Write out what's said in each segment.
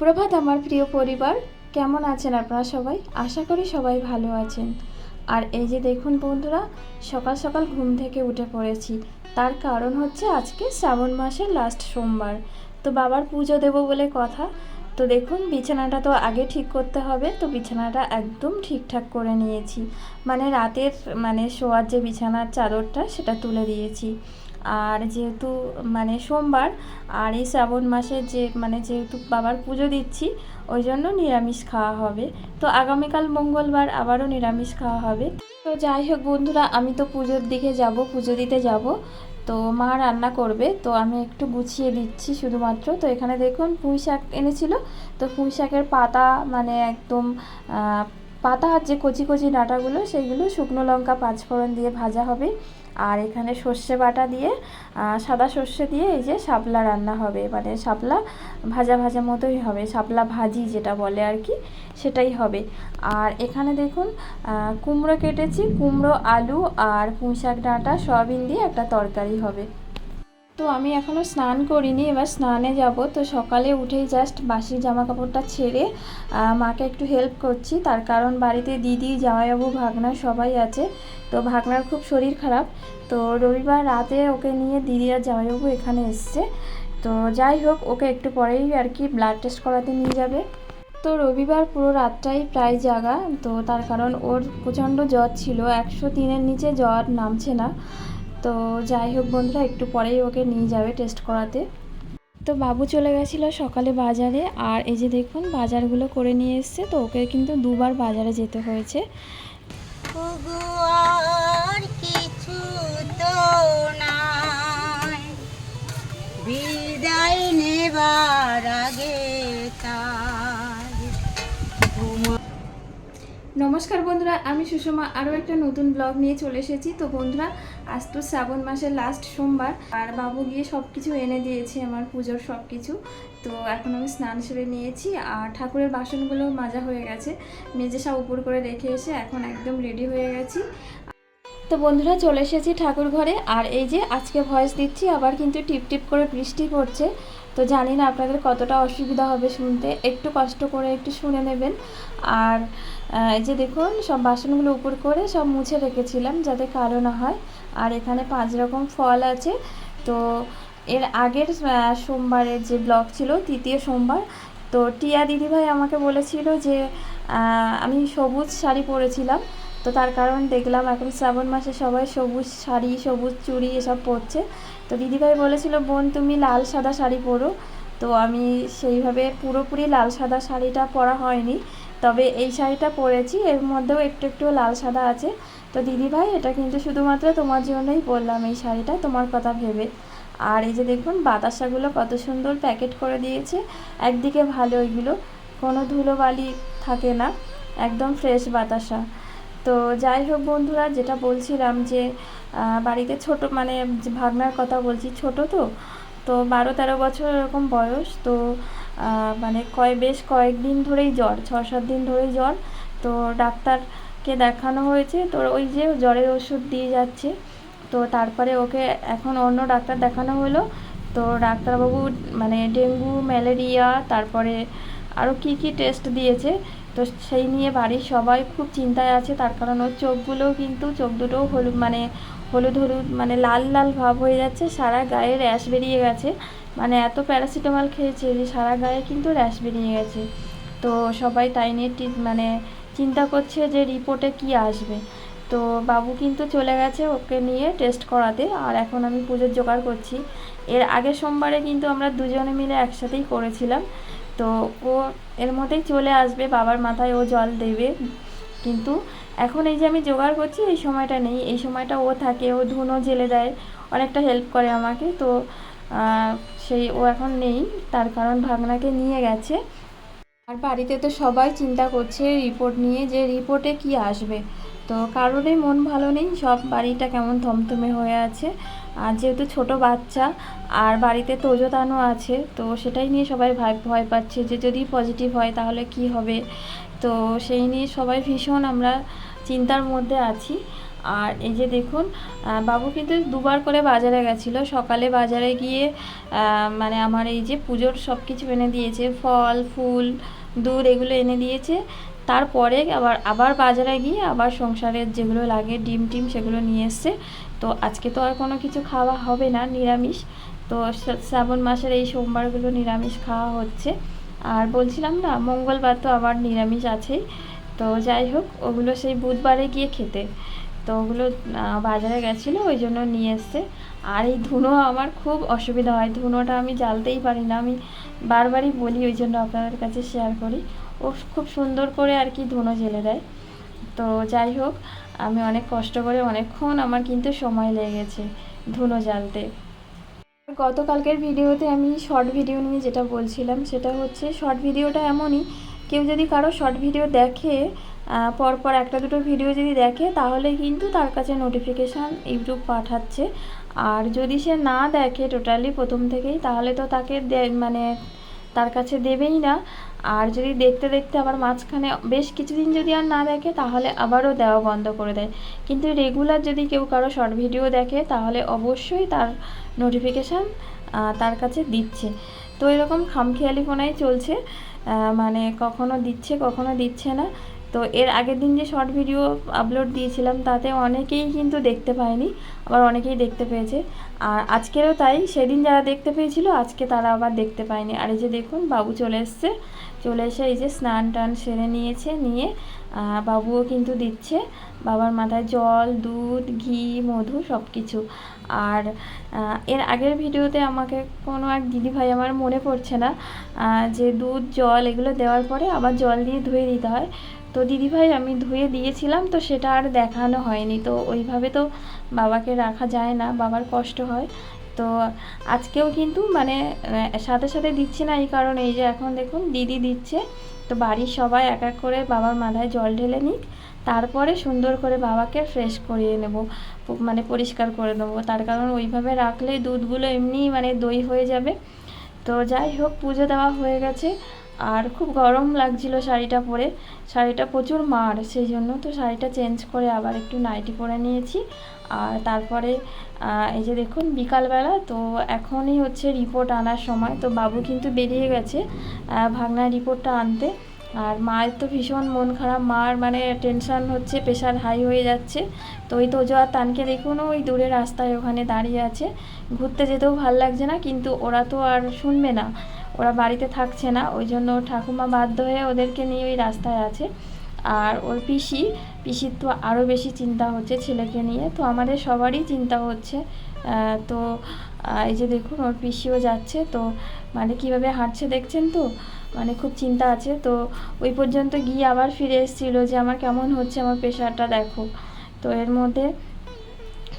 সুপ্রভাত আমার প্রিয় পরিবার। কেমন আছেন আপনারা সবাই? আশা করি সবাই ভালো আছেন। আর এই যে দেখুন বন্ধুরা, সকাল সকাল ঘুম থেকে উঠে পড়েছি। তার কারণ হচ্ছে আজকে শ্রাবণ মাসের লাস্ট সোমবার। তো বাবার পুজো দেব বলে কথা। তো দেখুন, বিছানাটা তো আগে ঠিক করতে হবে। তো বিছানাটা একদম ঠিকঠাক করে নিয়েছি। মানে রাতের মানে শোয়ার যে বিছানার চাদরটা, সেটা তুলে দিয়েছি। আর যেহেতু মানে সোমবার, আর এই শ্রাবণ মাসে যে মানে যেহেতু বাবার পুজো দিচ্ছি, ওই জন্য নিরামিষ খাওয়া হবে। তো আগামীকাল মঙ্গলবার আবারও নিরামিষ খাওয়া হবে। তো যাই হোক বন্ধুরা, আমি তো পুজোর দিকে যাব, পুজো দিতে যাব। তো মা রান্না করবে, তো আমি একটু গুছিয়ে দিচ্ছি শুধুমাত্র। তো এখানে দেখুন পুঁই শাক এনেছিল। তো পুঁই শাকের পাতা মানে একদম পাতা আর যে কচি কচি ডাঁটাগুলো সেইগুলো শুকনো লঙ্কা, পাঁচফোড়ন দিয়ে ভাজা হবে। আর এখানে সর্ষে বাটা দিয়ে সাদা সর্ষে দিয়ে এই যে শাপলা রান্না হবে। মানে শাপলা ভাজা ভাজা মতোই হবে, শাপলা ভাজি যেটা বলে আর কি, সেটাই হবে। আর এখানে দেখুন কুমড়ো কেটেছি, কুমড়ো, আলু আর পুঁই শাক ডাঁটা সয়াবিন দিয়ে একটা তরকারি হবে। তো আমি এখনও স্নান করিনি, এবার স্নানে যাব। তো সকালে উঠেই জাস্ট বাসি জামা কাপড়টা ছেড়ে মাকে একটু হেল্প করছি। তার কারণ বাড়িতে দিদি, জামাইবাবু, ভাগনা সবাই আছে। তো ভাগনার খুব শরীর খারাপ। তো রবিবার রাতে ওকে নিয়ে দিদি আর জামাইবাবু এখানে এসছে। তো যাই হোক, ওকে একটু পরেই আর কি ব্লাড টেস্ট করাতে নিয়ে যাবে। তো রবিবার পুরো রাতটাই প্রায় জাগা। তো তার কারণ ওর প্রচণ্ড জ্বর ছিল। একশো তিনের নিচে জ্বর নামছে না। তো যাই হোক বন্ধুরা, একটু পরেই ওকে নিয়ে যাবে টেস্ট করাতে। তো বাবু চলে গেছিল সকালে বাজারে, আর এই যে দেখুন বাজারগুলো করে নিয়ে এসছে, তো ওকে কিন্তু দুবার বাজারে যেতে হয়েছে। তো বিদায় নেবার আগে তার নমস্কার বন্ধুরা, আমি সুষমা। আরও একটা নতুন ব্লগ নিয়ে চলে এসেছি। তো বন্ধুরা, আজ তো শ্রাবণ মাসের লাস্ট সোমবার। আর বাবু গিয়ে সব কিছু এনে দিয়েছে, আমার পুজোর সব কিছু তো এখন আমি স্নান সেরে নিয়েছি। আর ঠাকুরের বাসনগুলো মাজা হয়ে গেছে। মেজে সব উপর করে রেখে এসে এখন একদম রেডি হয়ে গেছি। তো বন্ধুরা, চলে এসেছি ঠাকুর ঘরে। আর এই যে আজকে ভয়েস দিচ্ছি, আবার কিন্তু টিপ টিপ করে বৃষ্টি পড়ছে। তো জানি না আপনাদের কতটা অসুবিধা হবে শুনতে। একটু কষ্ট করে একটু শুনে নেবেন। আর এই যে দেখুন, সব বাসনগুলো উপর করে সব মুছে রেখেছিলাম যাতে কালো না হয়। আর এখানে পাঁচ রকম ফল আছে। তো এর আগের সোমবারের যে ব্লগ ছিল, তৃতীয় সোমবার, তো টিয়া দিদিভাই আমাকে বলেছিল যে আমি সবুজ শাড়ি পরেছিলাম। তো তার কারণ দেখলাম এখন শ্রাবণ মাসে সবাই সবুজ শাড়ি, সবুজ চুড়ি এসব পরছে। তো দিদিভাই বলেছিল, বোন, তুমি লাল সাদা শাড়ি পরো। তো আমি সেইভাবে পুরোপুরি লাল সাদা শাড়িটা পরা হয়নি। তবে এই শাড়িটা পরেছি, এর মধ্যেও একটু একটু লাল সাদা আছে। তো দিদিভাই, এটা কিন্তু শুধুমাত্র তোমার জন্যই বললাম এই শাড়িটা, তোমার কথা ভেবে। আর এই যে দেখুন, বাতাসাগুলো কত সুন্দর প্যাকেট করে দিয়েছে। একদিকে ভালো ওইগুলো কোনো ধুলোবালি থাকে না, একদম ফ্রেশ বাতাসা। তো যাই হোক বন্ধুরা, যেটা বলছিলাম যে বাড়িতে ছোট মানে ভাগনার কথা বলছি, ছোট তো তো বারো তেরো বছর এরকম বয়স, তো মানে কয়, বেশ কয়েকদিন ধরেই জ্বর ছ সাত দিন ধরেই জ্বর, তো ডাক্তারকে দেখানো হয়েছে, তো ওই যে জ্বরের ওষুধ দিয়ে যাচ্ছে, তো তারপরে ওকে এখন অন্য ডাক্তার দেখানো হলো, তো ডাক্তারবাবু মানে ডেঙ্গু, ম্যালেরিয়া, তারপরে আরও কী কী টেস্ট দিয়েছে তো সেই নিয়ে বাড়ির সবাই খুব চিন্তায় আছে। তার কারণ ওর চোখগুলোও কিন্তু, চোখ দুটোও হলুদ মানে হলুদ হলুদ মানে লাল লাল ভাব হয়ে যাচ্ছে। সারা গায়ে র্যাশ বেরিয়ে গেছে। মানে এত প্যারাসিটামল খেয়েছে যে সারা গায়ে কিন্তু র্যাশ বেরিয়ে গেছে। তো সবাই তাই নিয়ে মানে চিন্তা করছে যে রিপোর্টে কি আসবে। তো বাবু কিন্তু চলে গেছে ওকে নিয়ে টেস্ট করাতে। আর এখন আমি পুজোর জোগাড় করছি। এর আগের সোমবারে কিন্তু আমরা দুজনে মিলে একসাথেই করেছিলাম। তো ও এর মধ্যেই চলে আসবে, বাবার মাথায় ও জল দেবে। কিন্তু এখন এই যে আমি জোগাড় করছি, এই সময়টা নেই। এই সময়টা ও থাকে, ও ধুনো জেলে দেয়, অনেকটা হেল্প করে আমাকে। তো সেই ও এখন নেই, তার কারণ ভাগনাকে নিয়ে গেছে। আর বাড়িতে তো সবাই চিন্তা করছে রিপোর্ট নিয়ে যে রিপোর্টে কি আসবে। তো কারোরই মন ভালো নেই, সব বাড়িটা কেমন থমথমে হয়ে আছে। আর যেহেতু ছোট বাচ্চা, আর বাড়িতে তোজোতানো আছে, তো সেটাই নিয়ে সবাই ভয় ভয় পাচ্ছে যে যদি পজিটিভ হয় তাহলে কি হবে? তো সেই নিয়ে সবাই ভীষণ আমরা চিন্তার মধ্যে আছি। আর এই যে দেখুন বাবু কিন্তু দুবার করে বাজারে গেছিল। সকালে বাজারে গিয়ে মানে আমার এই যে পুজোর সব কিছু এনে দিয়েছে। ফল, ফুল, দুধ এগুলো এনে দিয়েছে। তারপরে আবার আবার বাজারে গিয়ে আবার সংসারের যেগুলো লাগে, ডিম টিম সেগুলো নিয়ে এসছে। তো আজকে তো আর কোনো কিছু খাওয়া হবে না, নিরামিষ। তো শ্রাবণ মাসের এই সোমবারগুলো নিরামিষ খাওয়া হচ্ছে। আর বলছিলাম না, মঙ্গলবার তো আবার নিরামিষ আছেই। তো যাই হোক, ওগুলো সেই বুধবারে গিয়ে খেতে। তো ওগুলো বাজারে গেছিল, ওই জন্য নিয়ে এসছে। আর এই ধুনো আমার খুব অসুবিধা হয়। ধুনোটা আমি জ্বালতেই পারি না। আমি বারবারই বলি, ওই জন্য আপনাদের কাছে শেয়ার করি। ও খুব সুন্দর করে আর কি ধুনো জেলে দেয়। তো যাই হোক, আমি অনেক কষ্ট করে অনেকক্ষণ আমার কিন্তু সময় লেগেছে ধুনো জ্বালতে। গতকালকের ভিডিওতে আমি শর্ট ভিডিও নিয়ে যেটা বলছিলাম, সেটা হচ্ছে শর্ট ভিডিওটা এমনই, কেউ যদি কারও শর্ট ভিডিও দেখে পরপর একটা দুটো ভিডিও যদি দেখে, তাহলে কিন্তু তার কাছে নোটিফিকেশান ইউটিউব পাঠাচ্ছে। আর যদি সে না দেখে টোটালি প্রথম থেকেই, তাহলে তো তাকে মানে তার কাছে দেবেই না। আর যদি দেখতে দেখতে আবার মাঝখানে বেশ কিছুদিন যদি আর না দেখে, তাহলে আবারও দেওয়া বন্ধ করে দেয়। কিন্তু রেগুলার যদি কেউ কারও শর্ট ভিডিও দেখে, তাহলে অবশ্যই তার নোটিফিকেশান তার কাছে দিচ্ছে। তো এরকম খামখেয়ালিপনাই চলছে মানে কখনো দিচ্ছে কখনো দিচ্ছে না। তো এর আগের দিন যে শর্ট ভিডিও আপলোড দিয়েছিলাম, তাতে অনেকেই কিন্তু দেখতে পায়নি, আবার অনেকেই দেখতে পেয়েছে। আর আজকেরও তাই, সেদিন যারা দেখতে পেয়েছিল, আজকে তারা আবার দেখতে পায়নি। আর এই যে দেখুন, বাবু চলে এসছে চলে এসে এই যে স্নান টান সেরে নিয়েছে, নিয়ে বাবুও কিন্তু দিচ্ছে। বাবার মাথায় জল, দুধ, ঘি, মধু সব কিছু আর এর আগের ভিডিওতে আমাকে কোনো এক দিদিভাই আমার মনে পড়ছে না যে দুধ, জল এগুলো দেওয়ার পরে আবার জল দিয়ে ধুয়ে দিতে হয়। তো দিদিভাই আমি ধুয়ে দিয়েছিলাম, তো সেটা আর দেখানো হয়নি। তো ওইভাবে তো বাবাকে রাখা যায় না, বাবার কষ্ট হয়। তো আজকেও কিন্তু মানে সাথে সাথে দিচ্ছি না এই কারণে। এই যে এখন দেখুন, দিদি দিচ্ছে। তো বাড়ির সবাই এক এক করে বাবার মাথায় জল ঢেলে নিক। তারপরে সুন্দর করে বাবাকে ফ্রেশ করিয়ে নেব মানে পরিষ্কার করে নেব। তার কারণ ওইভাবে রাখলে দুধগুলো এমনি মানে দই হয়ে যাবে। তো যাই হোক, পুজো দেওয়া হয়ে গেছে। আর খুব গরম লাগছিল শাড়িটা পরে। শাড়িটা প্রচুর মার সেই জন্য তো শাড়িটা চেঞ্জ করে আবার একটু নাইটি পরে নিয়েছি। আর তারপরে এই যে দেখুন বিকালবেলা তো এখনই হচ্ছে রিপোর্ট আনার সময়। তো বাবু কিন্তু বেরিয়ে গেছে আহ, ভাগনার রিপোর্টটা আনতে। আর মায়ের তো ভীষণ মন খারাপ মার মানে টেনশন হচ্ছে প্রেশার হাই হয়ে যাচ্ছে। তো ওই তোজো আর তানকে দেখুন ওই দূরে রাস্তায় ওখানে দাঁড়িয়ে আছে। ঘুরতে যেতেও ভালো লাগছে না কিন্তু ওরা তো আর শুনবে না। ওরা বাড়িতে থাকছে না, ওই জন্য ঠাকুমা বাধ্য হয়ে ওদেরকে নিয়ে ওই রাস্তায় আছে। আর ওর পিসি, পিসির তো আরও বেশি চিন্তা হচ্ছে ছেলেকে নিয়ে, তো আমাদের সবারই চিন্তা হচ্ছে। তো এই যে দেখুন, ওর পিসিও যাচ্ছে, তো মানে কীভাবে হাঁটছে দেখছেন তো? মানে খুব চিন্তা আছে, তো ওই পর্যন্ত গিয়ে আবার ফিরে এসেছিল যে, আমার কেমন হচ্ছে, আমার প্রেশারটা দেখো। তো এর মধ্যে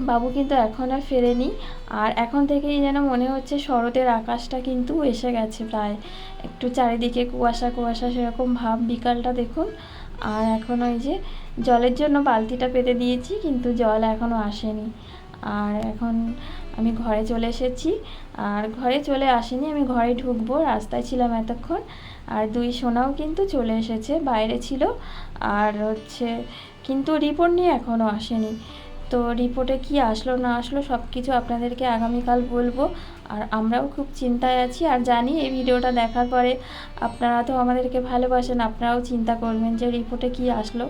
বাবু কিন্তু এখন আর ফেরেনি। আর এখন থেকেই যেন মনে হচ্ছে শরতের আকাশটা কিন্তু এসে গেছে প্রায়। একটু চারিদিকে কুয়াশা কুয়াশা সেরকম ভাব, বিকালটা দেখুন। আর এখন ওই যে জলের জন্য বালতিটা পেতে দিয়েছি, কিন্তু জল এখনও আসেনি। আর এখন আমি ঘরে চলে এসেছি। আর ঘরে চলে আসেনি, আমি ঘরে ঢুকবো, রাস্তায় ছিলাম এতক্ষণ। আর দুই সোনাও কিন্তু চলে এসেছে, বাইরে ছিল। আর হচ্ছে কিন্তু রিপোর্ট নিয়ে এখনও আসেনি। তো রিপোর্টে কি আসলো না আসলো সব কিছু আপনাদেরকে আগামীকাল বলব। আর আমরাও খুব চিন্তায় আছি আর জানি এই ভিডিওটা দেখার পরে আপনারা তো আমাদেরকে ভালোবাসেন, আপনারাও চিন্তা করবেন যে রিপোর্টে কি আসলো।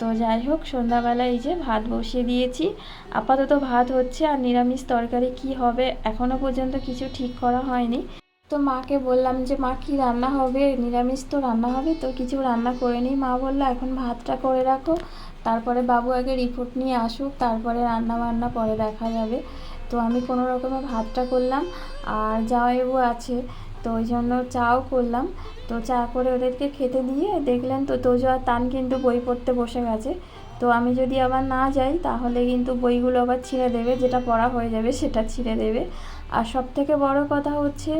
তো যাই হোক, সন্ধ্যাবেলা এই যে ভাত বসিয়ে দিয়েছি। আপাতত ভাত হচ্ছে আর নিরামিষ তরকারি কি হবে এখনও পর্যন্ত কিছু ঠিক করা হয়নি। তো মাকে বললাম যে, মা, কি রান্না হবে? নিরামিষ তো রান্না হবে, তো কিছু রান্না করে নিই। মা বলল, এখন ভাতটা করে রাখো, তারপরে বাবু আগে রিপোর্ট নিয়ে আসুক, তারপরে রান্না বান্না পরে দেখা যাবে। তো আমি কোনো রকমে ভাতটা করলাম, আর জামাইবাবু আছে, তো ওই জন্য চাও করলাম। তো চা করে ওদেরকে খেতে দিয়ে দেখলেন তো তোজো আর তান কিন্তু বই পড়তে বসে গেছে। তো আমি যদি আবার না যাই, তাহলে কিন্তু বইগুলো আবার ছিঁড়ে দেবে, যেটা পড়া হয়ে যাবে সেটা ছিঁড়ে দেবে। আর সব থেকে বড় কথা হচ্ছে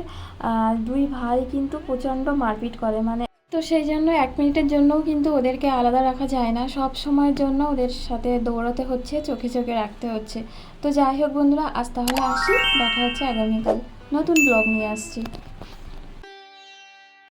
দুই ভাই কিন্তু প্রচণ্ড মারপিট করে মানে তো সেই জন্য এক মিনিটের জন্যও কিন্তু ওদেরকে আলাদা রাখা যায় না, সব সময়ের জন্য ওদের সাথে দৌড়াতে হচ্ছে, চোখে চোখে রাখতে হচ্ছে। তো যাই হোক বন্ধুরা, আজ তাহলে আসি, দেখা হচ্ছে আগামীকাল। নতুন ব্লগ নিয়ে আসছি।